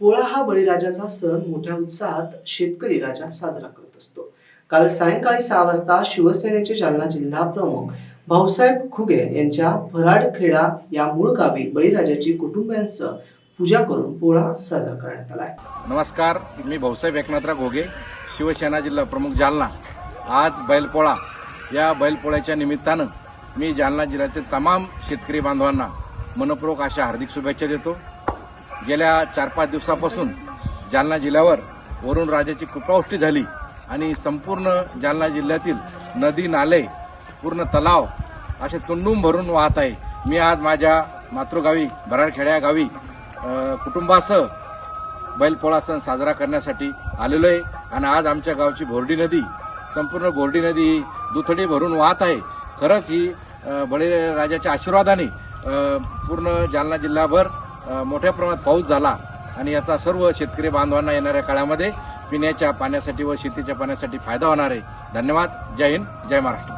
पोळा हा बळीराजाचा सण मोठ्या उत्साहात शेतकरी राजा साजरा करत असतो. काल सायंकाळी सहा वाजता शिवसेनेचे जालना जिल्हा प्रमुख भाऊसाहेब खुगे यांच्या भराडखेडा या मूळ गावी बळीराजाची कुटुंबियांसह पूजा करून पोळा साजरा करण्यात आला नमस्कार मी भाऊसाहेब एकनाथराव घोगे शिवसेना जिल्हा प्रमुख जालना. आज बैलपोळा. या बैलपोळ्याच्या निमित्तानं मी जालना जिल्ह्यातील तमाम शेतकरी बांधवांना मनपूर्वक अशा हार्दिक शुभेच्छा देतो. गेल्या चार पाच दिवसापासून जालना जिल्ह्यावर वरून राजाची कृपावृष्टी झाली आणि संपूर्ण जालना जिल्ह्यातील नदी नाले पूर्ण तलाव असे तुंडून भरून वाहत आहे. मी आज माझ्या मातृगावी बराडखेड्या गावी कुटुंबासह बैलपोळा सण साजरा करण्यासाठी आलेलो आहे. आणि आज आमच्या गावची भोरडी नदी संपूर्ण भोरडी नदी ही दुथडी भरून वाहत आहे. खरंच ही बळीराजाच्या आशीर्वादाने पूर्ण जालना जिल्हाभर मोठ्या प्रमाणात पाऊस झाला आणि याचा सर्व शेतकरी बांधवांना येणाऱ्या काळामध्ये पिण्याच्या पाण्यासाठी व शेतीच्या पाण्यासाठी फायदा होणार आहे. धन्यवाद. जय हिंद. जय महाराष्ट्र.